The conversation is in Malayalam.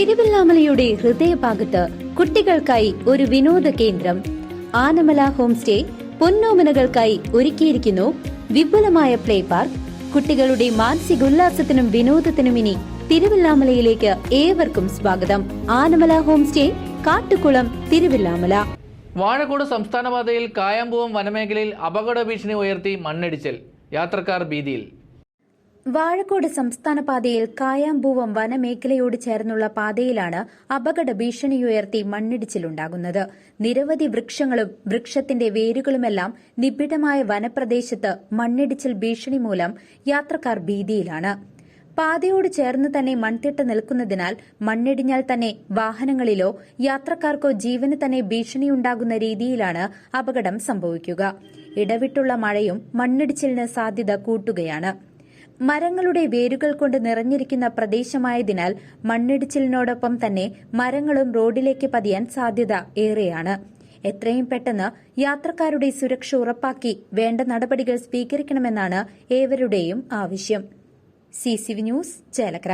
തിരുവല്ലാമലയുടെ ഹൃദയഭാഗത്ത് കുട്ടികൾക്കായി ഒരു വിനോദ കേന്ദ്രം. ആനമല ഹോം സ്റ്റേ പൊന്നോമനകൾക്കായി ഒരുക്കിയിരിക്കുന്നു. വിപുലമായ പ്ലേ പാർക്ക്. കുട്ടികളുടെ മാനസികോല്ലാസത്തിനും വിനോദത്തിനും ഇനി തിരുവല്ലാമലയിലേക്ക് ഏവർക്കും സ്വാഗതം. Anamala home stay Kattukulam Thiruvillwamala. Vazhakkode സംസ്ഥാനപാതയിൽ കായംപൂവം വനമേഖലയിൽ അപകട ഭീഷണി ഉയർത്തി മണ്ണിടിച്ചിൽ. യാത്രക്കാർ ഭീതിയിൽ. വാഴക്കോട് സംസ്ഥാന പാതയിൽ കായാമ്പൂവം വനമേഖലയോട് ചേർന്നുള്ള പാതയിലാണ് അപകട ഭീഷണിയുയർത്തി മണ്ണിടിച്ചിലുണ്ടാകുന്നത്. നിരവധി വൃക്ഷങ്ങളും വൃക്ഷത്തിന്റെ വേരുകളുമെല്ലാം നിബിഡമായ വനപ്രദേശത്ത് മണ്ണിടിച്ചിൽ ഭീഷണി മൂലം യാത്രക്കാർ ഭീതിയിലാണ്. പാതയോട് ചേർന്ന് തന്നെ മൺതിട്ട നിൽക്കുന്നതിനാൽ മണ്ണിടിഞ്ഞാൽ തന്നെ വാഹനങ്ങളിലോ യാത്രക്കാർക്കോ ജീവന് തന്നെ ഭീഷണിയുണ്ടാകുന്ന രീതിയിലാണ് അപകടം സംഭവിക്കുക. ഇടവിട്ടുള്ള മഴയും മണ്ണിടിച്ചിലിന് സാധ്യത കൂട്ടുകയാണ്. മരങ്ങളുടെ വേരുകൾ കൊണ്ട് നിറഞ്ഞിരിക്കുന്ന പ്രദേശമായതിനാൽ മണ്ണിടിച്ചിലിനോടൊപ്പം തന്നെ മരങ്ങളും റോഡിലേക്ക് പതിയാൻ സാധ്യത ഏറെയാണ്. എത്രയും പെട്ടെന്ന് യാത്രക്കാരുടെ സുരക്ഷ ഉറപ്പാക്കി വേണ്ട നടപടികൾ സ്വീകരിക്കണമെന്നാണ് ഏവരുടെയും ആവശ്യം. C news Chelakkara.